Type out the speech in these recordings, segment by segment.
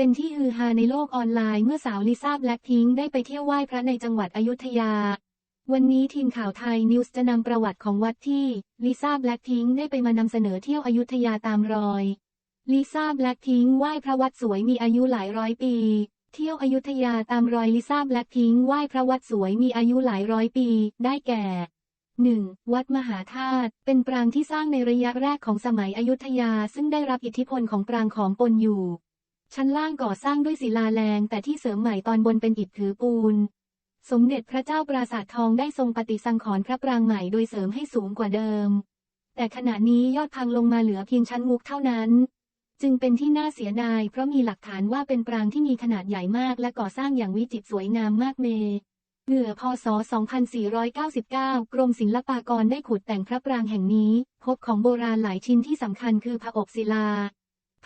เป็นที่ฮือฮาในโลกออนไลน์เมื่อสาวลิซ่าแบล็คพิงได้ไปเที่ยวไหว้พระในจังหวัดอยุธยา วันนี้ทีมข่าวไทยนิวส์จะนำประวัติของวัดที่ลิซ่าแบล็คพิงได้ไปมานำเสนอเที่ยวอยุธยาตามรอยลิซ่าแบล็คพิงไหว้พระวัดสวยมีอายุหลายร้อยปี เที่ยวอยุธยาตามรอยลิซ่าแบล็คพิงไหว้พระวัดสวยมีอายุหลายร้อยปี ได้แก่ 1. วัดมหาธาตุ เป็นปรางที่สร้างในระยะแรกของสมัยอยุธยา ซึ่งได้รับอิทธิพลของปรางขอมปนอยู่ ชั้นล่างก่อสร้างด้วยศิลาแรงแต่ที่เสริมใหม่ตอนบนเป็นอิฐถือปูน สมเด็จพระเจ้าปราสาททองได้ทรงปฏิสังขรณ์พระปรางใหม่โดยเสริมให้สูงกว่าเดิม แต่ขณะนี้ยอดพังลงมาเหลือเพียงชั้นมุกเท่านั้น จึงเป็นที่น่าเสียดายเพราะมีหลักฐานว่าเป็นปรางที่มีขนาดใหญ่มากและก่อสร้างอย่างวิจิตรสวยงามมากเมเหงื่อพศ 2499 กรมศิลปากรได้ขุดแต่งพระปรางแห่งนี้ พบของโบราณหลายชิ้นที่สำคัญคือผอบศิลา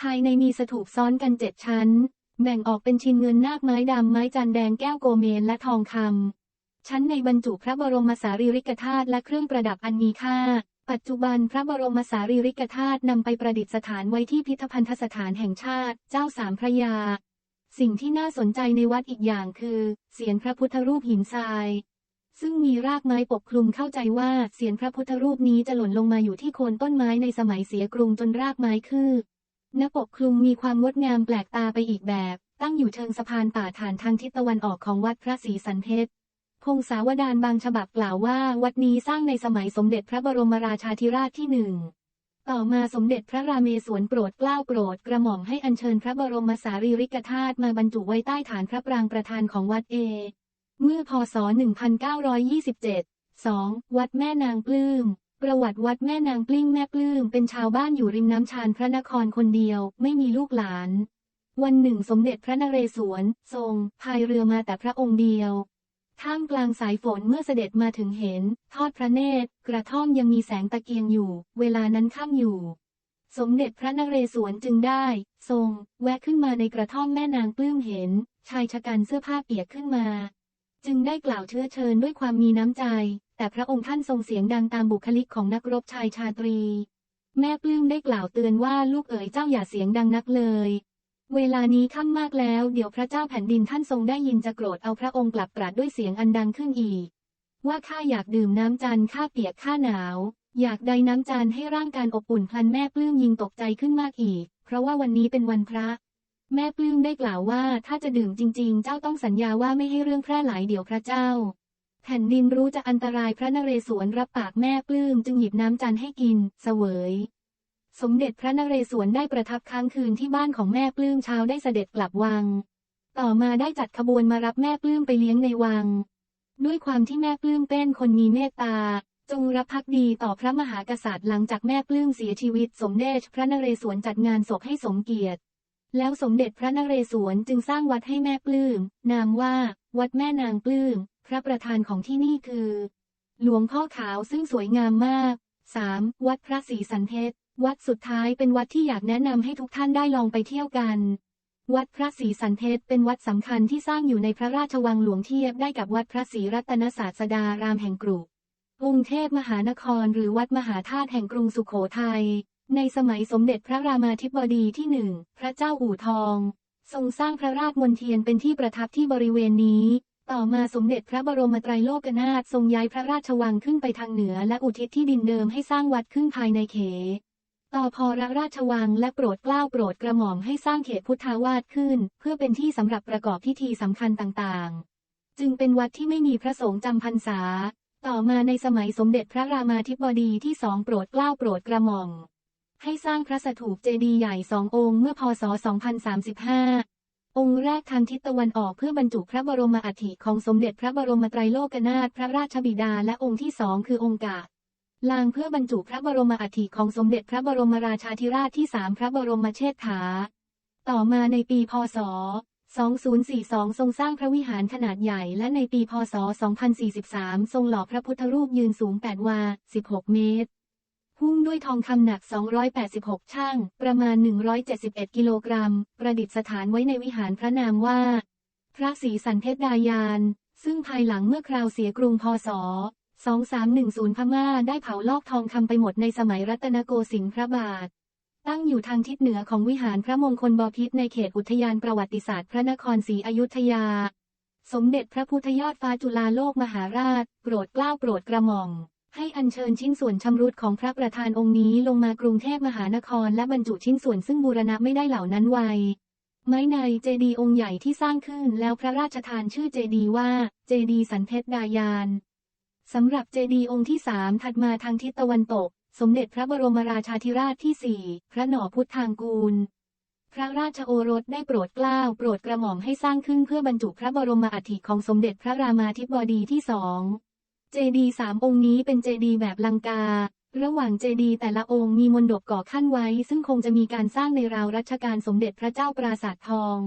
ภายในมีสถูปซ้อนกันเจ็ดชั้น แบ่งออกเป็นชิ้นเงินนาคไม้ดำไม้จันแดงแก้วโกเมนและทองคำชั้นในบรรจุพระบรมสารีริกธาตุและเครื่องประดับอันมีค่า ปัจจุบันพระบรมสารีริกธาตุนำไปประดิษฐานไว้ที่พิพิธภัณฑสถานแห่งชาติ เจ้าสามพระยา สิ่งที่น่าสนใจในวัดอีกอย่างคือ เสียนพระพุทธรูปหินทรายซึ่งมีรากไม้ปกคลุมเข้าใจว่าเสียนพระพุทธรูปนี้จะหล่นลงมาอยู่ที่โคนต้นไม้ในสมัยเสียกรุงจนรากไม้คืบ ณปกคลุมมีความงดงามแปลกตาไปอีกแบบ ตั้งอยู่เชิงสะพานป่าฐานทางทิศตะวันออกของวัดพระศรีสันเพชรพงศาวดารบางฉบับกล่าวว่า วัดนี้สร้างในสมัยสมเด็จพระบรมราชาธิราชที่หนึ่ง ต่อมาสมเด็จพระราเมศวรโปรดเกล้าโปรดกระหม่อมให้อัญเชิญพระบรมสารีริกธาตุมาบรรจุไว้ใต้ฐานพระปรางประธานของวัดเอ เมื่อพศ 1927 2. วัดแม่นางปลื้ม ประวัติวัดแม่นางปลิ้งแม่ปลื้มเป็นชาวบ้านอยู่ริมน้ำชานพระนครคนเดียว ไม่มีลูกหลาน วันหนึ่งสมเด็จพระนเรศวร ทรงพายเรือมาแต่พระองค์เดียวท่ามกลางสายฝนเมื่อเสด็จมาถึงเห็น ทอดพระเนตร กระท่อมยังมีแสงตะเกียงอยู่ เวลานั้นค่ำอยู่ สมเด็จพระนเรศวรจึงได้ ทรง แวะขึ้นมาในกระท่อมแม่นางปลื้มเห็น ชายชะกันเสื้อผ้าเปียกขึ้นมา จึงได้กล่าวเชื้อเชิญด้วยความมีน้ำใจ แต่พระองค์ท่านทรงเสียงดังตามบุคลิกของนักรบชายชาตรี แม่ปลื้มได้กล่าวเตือนว่าลูกเอ๋ยเจ้าอย่าเสียงดังนักเลย เวลานี้ค่ำมากแล้ว เดี๋ยวพระเจ้าแผ่นดินท่านทรงได้ยินจะโกรธเอาพระองค์กลับตรัสด้วยเสียงอันดังขึ้นอีก ว่าข้าอยากดื่มน้ำจันทร์ข้าเปียกข้าหนาว อยากได้น้ำจันทร์ให้ร่างกายอบอุ่นพลันแม่ปลื้มยิงตกใจขึ้นมากอีก เพราะว่าวันนี้เป็นวันพระ แม่ปลื้มได้กล่าวว่าถ้าจะดื่มจริง ๆ เจ้าต้องสัญญาว่าไม่ให้เรื่องแพร่หลายเดี๋ยวพระเจ้า แผ่นดินรู้จะอันตรายพระนเรศวรรับปากแม่ปลื้มจึงหยิบน้ำจันให้กิน เสวย สมเด็จพระนเรศวรได้ประทับค้างคืนที่บ้านของแม่ปลื้มเช้าได้เสด็จกลับวัง ต่อมาได้จัดขบวนมารับแม่ปลื้มไปเลี้ยงในวัง ด้วยความที่แม่ปลื้มเป็นคนมีเมตตาจงรับภักดีต่อพระมหากษัตริย์หลังจากแม่ปลื้มเสียชีวิต สมเด็จพระนเรศวรจัดงานศพให้สมเกียรติ แล้วสมเด็จพระนเรศวรจึงสร้างวัดให้แม่ปลื้ม นามว่า วัดแม่นางปลื้ม พระประธานของที่นี่คือ หลวงพ่อขาวซึ่งสวยงามมาก 3. วัดพระศรีสันเพชรวัดสุดท้ายเป็นวัดที่อยากแนะนำให้ทุกท่านได้ลองไปเที่ยวกัน วัดพระศรีสันเพชรเป็นวัดสำคัญที่สร้างอยู่ในพระราชวังหลวงเทียบได้กับวัดพระศรีรัตนศาสดารามแห่งกรุกรุงเทพมหานครหรือวัดมหาธาตุแห่งกรุงสุขโขทัย ในสมัยสมเด็จพระรามาธิบดีที่หนึ่ง พระเจ้าอู่ทอง ทรงสร้างพระราชมณฑียนเป็นที่ประทับที่บริเวณนี้ ต่อมาสมเด็จพระบรมไตรโลกนาถทรงย้ายพระราชวังขึ้นไปทางเหนือและอุทิศที่ดินเดิมให้สร้างวัดขึ้นภายในเขตต่อพอระราชวังและโปรดเกล้าโปรดกระหม่อมให้สร้างเขตพุทธาวาสขึ้น เพื่อเป็นที่สำหรับประกอบพิธีสำคัญต่างๆ จึงเป็นวัดที่ไม่มีพระสงฆ์จำพรรษา ต่อมาในสมัยสมเด็จพระรามาธิบดีที่สองโปรดเกล้าโปรดกระหม่อม ให้สร้างพระสถูปเจดีย์ใหญ่สององค์เมื่อพศ 2035 องค์แรกทางทิศตะวันออกเพื่อบรรจุพระบรมอัฐิของสมเด็จพระบรมไตรโลกนาถพระราชบิดาและองค์ที่สองคือองค์กะลางเพื่อบรรจุพระบรมอัฐิของสมเด็จพระบรมราชาธิราชที่สามพระบรมเชษฐา ต่อมาในปีพศ 2042 ทรงสร้างพระวิหารขนาดใหญ่ และในปีพศ 2043 ทรงหล่อพระพุทธรูปยืนสูง 8 วา 16 เมตร หุ้มด้วยทองคำหนัก 286 ช่าง ประมาณ 171 กิโลกรัม ประดิษฐานไว้ในวิหารพระนามว่า พระศรีสันเพชรดายาน ซึ่งภายหลังเมื่อคราวเสียกรุงพศ 2310 พม่าได้เผาลอกทองคำไปหมดในสมัยรัตนโกสินทร์พระบาท ตั้งอยู่ทางทิศเหนือของวิหารพระมงคลบพิตรในเขตอุทยานประวัติศาสตร์พระนครศรีอยุธยา สมเด็จพระพุทธยอดฟ้าจุฬาโลกมหาราช โปรดเกล้าโปรดกระหม่อม ให้อัญเชิญชิ้นส่วนชำรุดของพระประธานองค์นี้ลงมากรุงเทพมหานครและบรรจุชิ้นส่วนซึ่งบูรณะไม่ได้เหล่านั้นไว้ ไม้ในเจดีย์องค์ใหญ่ที่สร้างขึ้นแล้วพระราชทานชื่อเจดีย์ว่า เจดีย์สันเพชรดายานสำหรับเจดีย์องค์ที่สามถัดมาทางทิศตะวันตก สมเด็จพระบรมราชาธิราชที่สี่พระหนอพุทธางกูล พระราชโอรสได้โปรดเกล้าโปรดกระหม่อมให้สร้างขึ้นเพื่อบรรจุพระบรมอัฐิของสมเด็จพระรามาธิบดีที่สอง เจดีย์สามองค์นี้เป็นเจดีย์แบบลังกา ระหว่างเจดีย์แต่ละองค์มีมนดบก่อขั้นไว้ ซึ่งคงจะมีการสร้างในราวรัชกาลสมเด็จพระเจ้าปราสาททอง